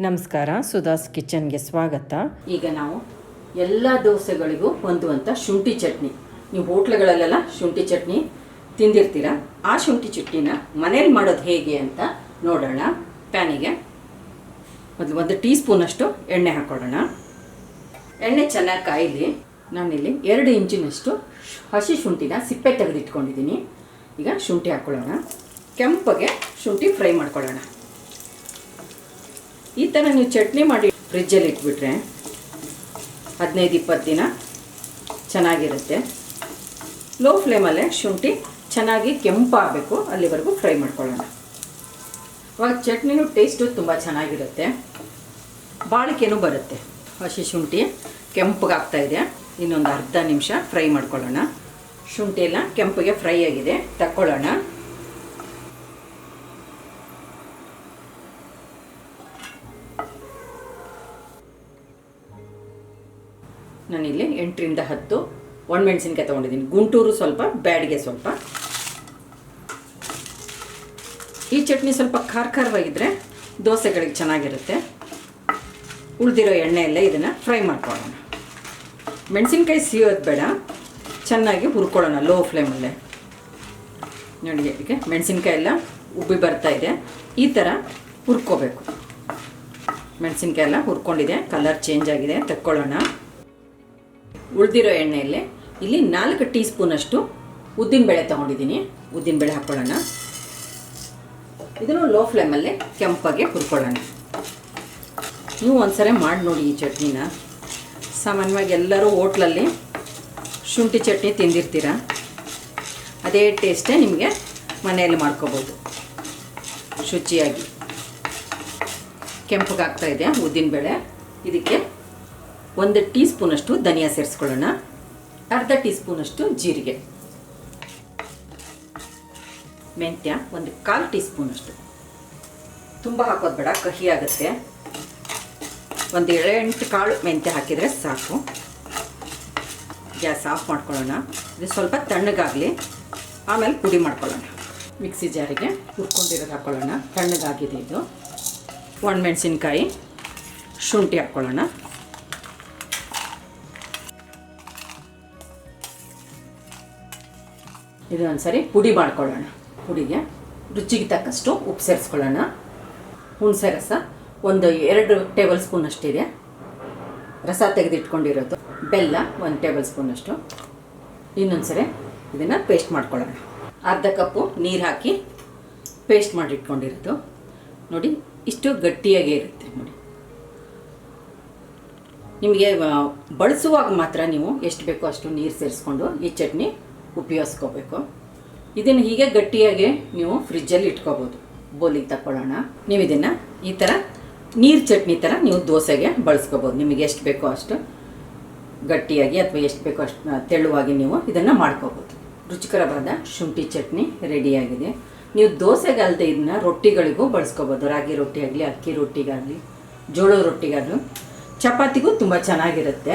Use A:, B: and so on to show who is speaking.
A: ನಮಸ್ಕಾರ ಸುಧಾಸ್ ಕಿಚನ್ಗೆ ಸ್ವಾಗತ. ಈಗ ನಾವು ಎಲ್ಲ ದೋಸೆಗಳಿಗೂ ಹೊಂದುವಂಥ ಶುಂಠಿ ಚಟ್ನಿ. ನೀವು ಹೋಟ್ಲುಗಳಲ್ಲೆಲ್ಲ ಶುಂಠಿ ಚಟ್ನಿ ತಿಂದಿರ್ತೀರ? ಆ ಶುಂಠಿ ಚಟ್ನಿನ ಮನೇಲಿ ಮಾಡೋದು ಹೇಗೆ ಅಂತ ನೋಡೋಣ. ಪ್ಯಾನಿಗೆ ಮೊದಲು ಒಂದು ಟೀ ಸ್ಪೂನಷ್ಟು ಎಣ್ಣೆ ಹಾಕೊಳ್ಳೋಣ. ಎಣ್ಣೆ ಚೆನ್ನಾಗಿ ಕಾಯಿಲಿ, ನಾನಿಲ್ಲಿ ಎರಡು ಇಂಚಿನಷ್ಟು ಹಸಿ ಶುಂಠಿನ ಸಿಪ್ಪೆ ತೆಗೆದಿಟ್ಕೊಂಡಿದ್ದೀನಿ. ಈಗ ಶುಂಠಿ ಹಾಕ್ಕೊಳ್ಳೋಣ ಕೆಂಪಗೆ ಶುಂಠಿ ಫ್ರೈ ಮಾಡ್ಕೊಳ್ಳೋಣ. ಈ ಥರ ನೀವು ಚಟ್ನಿ ಮಾಡಿ ಫ್ರಿಜ್ಜಲ್ಲಿ ಇಟ್ಬಿಟ್ರೆ ಹದಿನೈದು, ಇಪ್ಪತ್ತು ದಿನ ಚೆನ್ನಾಗಿರುತ್ತೆ. ಲೋ ಫ್ಲೇಮಲ್ಲೇ ಶುಂಠಿ ಚೆನ್ನಾಗಿ ಕೆಂಪಾಗಬೇಕು, ಅಲ್ಲಿವರೆಗೂ ಫ್ರೈ ಮಾಡ್ಕೊಳ್ಳೋಣ. ಅವಾಗ ಚಟ್ನಿನೂ ಟೇಸ್ಟು ತುಂಬ ಚೆನ್ನಾಗಿರುತ್ತೆ. ಬಾಳಿಕೆನೂ ಬರುತ್ತೆ. ಹಸಿ ಶುಂಠಿ ಕೆಂಪಗಾಗ್ತಾ ಇದೆ. ಇನ್ನೊಂದು ಅರ್ಧ ನಿಮಿಷ ಫ್ರೈ ಮಾಡ್ಕೊಳ್ಳೋಣ. ಶುಂಠಿ ಎಲ್ಲ ಕೆಂಪಿಗೆ ಫ್ರೈ ಆಗಿದೆ. ತಕ್ಕೊಳ್ಳೋಣ. ನಾನಿಲ್ಲಿ ಎಂಟರಿಂದ ಹತ್ತು. ಒಣಮೆಣಸಿನ್ಕಾಯಿ ತೊಗೊಂಡಿದ್ದೀನಿ. ಗುಂಟೂರು ಸ್ವಲ್ಪ, ಬ್ಯಾಡಿಗೆ ಸ್ವಲ್ಪ. ಈ ಚಟ್ನಿ ಸ್ವಲ್ಪ ಖಾರ ಖಾರವಾಗಿದ್ದರೆ ದೋಸೆಗಳಿಗೆ ಚೆನ್ನಾಗಿರುತ್ತೆ. ಉಳಿದಿರೋ ಎಣ್ಣೆಯಲ್ಲೇ ಇದನ್ನು ಫ್ರೈ ಮಾಡ್ಕೊಳ್ಳೋಣ. ಮೆಣಸಿನ್ಕಾಯಿ ಸಿಯೋದು ಬೇಡ. ಚೆನ್ನಾಗಿ ಹುರ್ಕೊಳ್ಳೋಣ, ಲೋ ಫ್ಲೇಮಲ್ಲೇ. ನೋಡಿ ಅದಕ್ಕೆ ಮೆಣಸಿನ್ಕಾಯಿ ಎಲ್ಲ ಉಬ್ಬಿ ಬರ್ತಾ ಇದೆ. ಈ ಥರ ಹುರ್ಕೋಬೇಕು. ಮೆಣಸಿನ್ಕಾಯಿ ಎಲ್ಲ ಹುರ್ಕೊಂಡಿದೆ. ಕಲರ್ ಚೇಂಜ್ ಆಗಿದೆ. ತಕ್ಕೊಳ್ಳೋಣ. ಉಳಿದಿರೋ ಎಣ್ಣೆಯಲ್ಲಿ ಇಲ್ಲಿ ನಾಲ್ಕು ಟೀ ಸ್ಪೂನಷ್ಟು ಉದ್ದಿನಬೇಳೆ ತೊಗೊಂಡಿದ್ದೀನಿ. ಉದ್ದಿನಬೇಳೆ ಹಾಕ್ಕೊಳ್ಳೋಣ ಇದನ್ನು ಲೋ ಫ್ಲೇಮಲ್ಲೇ ಕೆಂಪಾಗೆ ಹುರ್ಕೊಳ್ಳೋಣ. ನೀವು ಒಂದ್ಸರಿ ಮಾಡಿ ನೋಡಿ ಈ ಚಟ್ನಿನ. ಸಾಮಾನ್ಯವಾಗಿ ಎಲ್ಲರೂ ಹೋಟ್ಲಲ್ಲಿ ಶುಂಠಿ ಚಟ್ನಿ ತಿಂದಿರ್ತೀರ? ಅದೇ ಟೇಸ್ಟೇ ನಿಮಗೆ ಮನೆಯಲ್ಲಿ ಮಾಡ್ಕೋಬೋದು. ಶುಚಿಯಾಗಿ. ಕೆಂಪಗಾಗ್ತಾ ಇದೆ ಉದ್ದಿನಬೇಳೆ ಇದಕ್ಕೆ ಒಂದು ಟೀ ಸ್ಪೂನಷ್ಟು ಧನಿಯಾ ಸೇರಿಸ್ಕೊಳ್ಳೋಣ. ಅರ್ಧ ಟೀ ಸ್ಪೂನಷ್ಟು ಜೀರಿಗೆ. ಮೆಂತ್ಯ ಒಂದು ಕಾಲು ಟೀ ಸ್ಪೂನಷ್ಟು ತುಂಬ ಹಾಕೋದು ಬೇಡ, ಕಹಿ ಆಗುತ್ತೆ. ಒಂದು ಎಂಟು ಕಾಳು ಮೆಂತ್ಯ ಹಾಕಿದರೆ ಸಾಕು. ಗ್ಯಾಸ್ ಆಫ್ ಮಾಡ್ಕೊಳ್ಳೋಣ. ಇದು ಸ್ವಲ್ಪ ತಣ್ಣಗಾಗಲಿ. ಆಮೇಲೆ ಪುಡಿ ಮಾಡ್ಕೊಳ್ಳೋಣ. ಮಿಕ್ಸಿ ಜಾರಿಗೆ ಹುರ್ಕೊಂಡಿರೋದು ಹಾಕ್ಕೊಳ್ಳೋಣ ತಣ್ಣಗಾಗಿದೆ ಇದು. ಒಣಮೆಣಸಿನ್ಕಾಯಿ, ಶುಂಠಿ ಹಾಕ್ಕೊಳ್ಳೋಣ ಇದು ಸರಿ ಪುಡಿ ಮಾಡ್ಕೊಳ್ಳೋಣ. ಪುಡಿಗೆ ರುಚಿಗೆ ತಕ್ಕಷ್ಟು ಉಪ್ಪು ಸೇರಿಸ್ಕೊಳ್ಳೋಣ. ಹುಣಸೆ ರಸ ಒಂದು ಎರಡು ಟೇಬಲ್ ಸ್ಪೂನ್ ಅಷ್ಟಿದೆ. ರಸ ತೆಗೆದಿಟ್ಕೊಂಡಿರೋದು. ಬೆಲ್ಲ ಒಂದು ಟೇಬಲ್ ಸ್ಪೂನಷ್ಟು ಇನ್ನೊಂದ್ಸರಿ ಇದನ್ನು ಪೇಸ್ಟ್ ಮಾಡ್ಕೊಳ್ಳೋಣ. ಅರ್ಧ ಕಪ್ಪು ನೀರು ಹಾಕಿ ಪೇಸ್ಟ್ ಮಾಡಿಟ್ಕೊಂಡಿರೋದು. ನೋಡಿ, ಇಷ್ಟು ಗಟ್ಟಿಯಾಗೇ ಇರುತ್ತೆ ನೋಡಿ. ನಿಮಗೆ ಬಳಸುವಾಗ ಮಾತ್ರ ನೀವು ಎಷ್ಟು ಬೇಕೋ ಅಷ್ಟು ನೀರು ಸೇರಿಸ್ಕೊಂಡು ಈ ಚಟ್ನಿ ಉಪಯೋಗಿಸ್ಕೋಬೇಕು. ಇದನ್ನು ಹೀಗೆ ಗಟ್ಟಿಯಾಗಿ ನೀವು ಫ್ರಿಜ್ಜಲ್ಲಿ ಇಟ್ಕೋಬೋದು. ಬೋಲಿಗೆ ತಗೊಳ್ಳೋಣ ನೀವು ಇದನ್ನು ಈ ಥರ ನೀರು ಚಟ್ನಿ ಥರ ನೀವು ದೋಸೆಗೆ ಬಳಸ್ಕೋಬೋದು. ನಿಮಗೆ ಎಷ್ಟು ಬೇಕೋ ಅಷ್ಟು ಗಟ್ಟಿಯಾಗಿ ಅಥವಾ ಎಷ್ಟು ಬೇಕೋ ಅಷ್ಟು ತೆಳುವಾಗಿ ನೀವು ಇದನ್ನು ಮಾಡ್ಕೋಬೋದು. ರುಚಿಕರವಾದ ಶುಂಠಿ ಚಟ್ನಿ ರೆಡಿಯಾಗಿದೆ ನೀವು ದೋಸೆಗಲ್ಲದೆ ಇದನ್ನ ರೊಟ್ಟಿಗಳಿಗೂ ಬಳಸ್ಕೋಬೋದು. ರಾಗಿ ರೊಟ್ಟಿ ಆಗಲಿ ಅಕ್ಕಿ ರೊಟ್ಟಿಗಾಗಲಿ, ಜೋಳದ ರೊಟ್ಟಿಗಾಗಲಿ. ಚಪಾತಿಗೂ ತುಂಬ ಚೆನ್ನಾಗಿರುತ್ತೆ.